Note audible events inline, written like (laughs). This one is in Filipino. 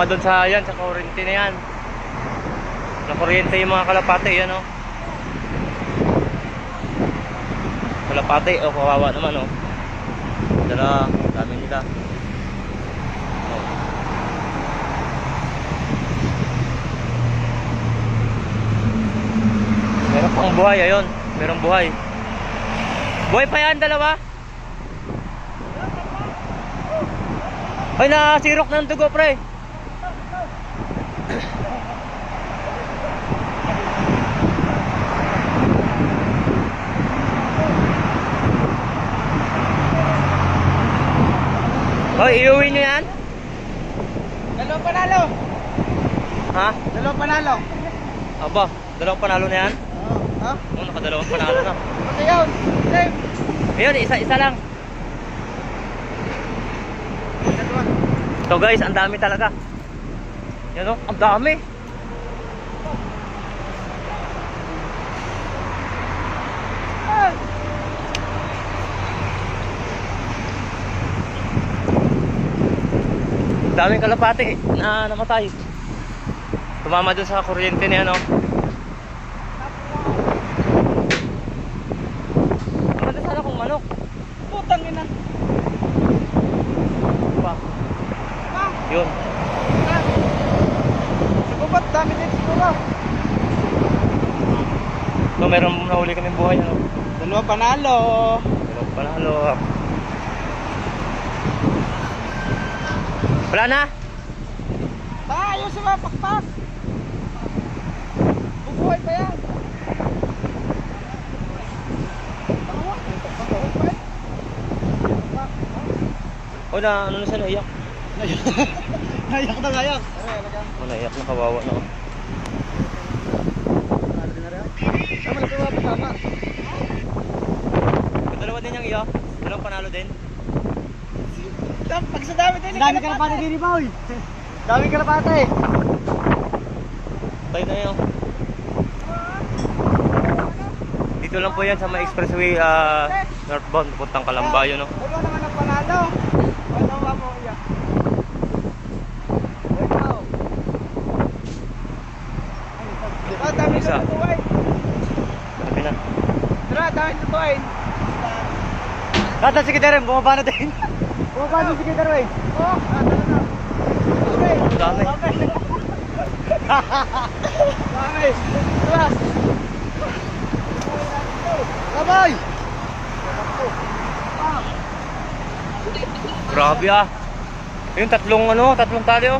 Tumama doon sa yan, sa kuryente na yan. Sa kuryente yung mga kalapate, yan oh. Kalapate, oh, kawawa naman oh. Dala, dami nila. Meron pang buhay, ayun. Merong buhay. Buhay pa yan, dalawa? Ay, nasirok ng dugo, pre. Hoy, iuwi nyo yan? Dalawang panalo. Ha? Dalawang panalo. Aba, dalawang panalo na yan? Oo. Ha? Oo, nakadalawang panalo na. Pati yun. Same. Ayun, isa-isa lang. Dalawa. So guys, ang dami talaga. Yan o, ang dami. Daming kalapate na namatay. Tumama dun sa kuryente niya, no? Maganda sana kung manok. Putang ina. Pa. Ha? Yun. Ha? Sa gubat, dami din siguro. So, meron nahuli kaming buhay, ano? Dalawang panalo. Meron panalo. Wala na? Tayo sa mga pakpak. Bubuhay pa yan. Dalawa. O na, ano na siya, naiyak. (laughs) Nayak na nayak. Ay, alaga. O, naiyak na kawawa na. oh. Panalo din na rin. Tama na tama pa tama. Yung dalawa din yung Dalawang panalo din. Pag sa dami din. Dami kalapate din boy. Dami kalapate. Tayo na yun. Dito lang po yan sa may expressway ah, northbound puntang Kalambayo no. Wala naman ang panalo. Wala mo iya. Ikaw. Ah, dami Isa. na tutuin. Sabi na. Tara, dami na tutuin. Kata si Kiderem, bumaba na din. Bumaba na si. Oh, ah, tara na. Ang dami. Dami. Tara. Labay. Grabe ah. Yung tatlong ano, tatlong tali oh.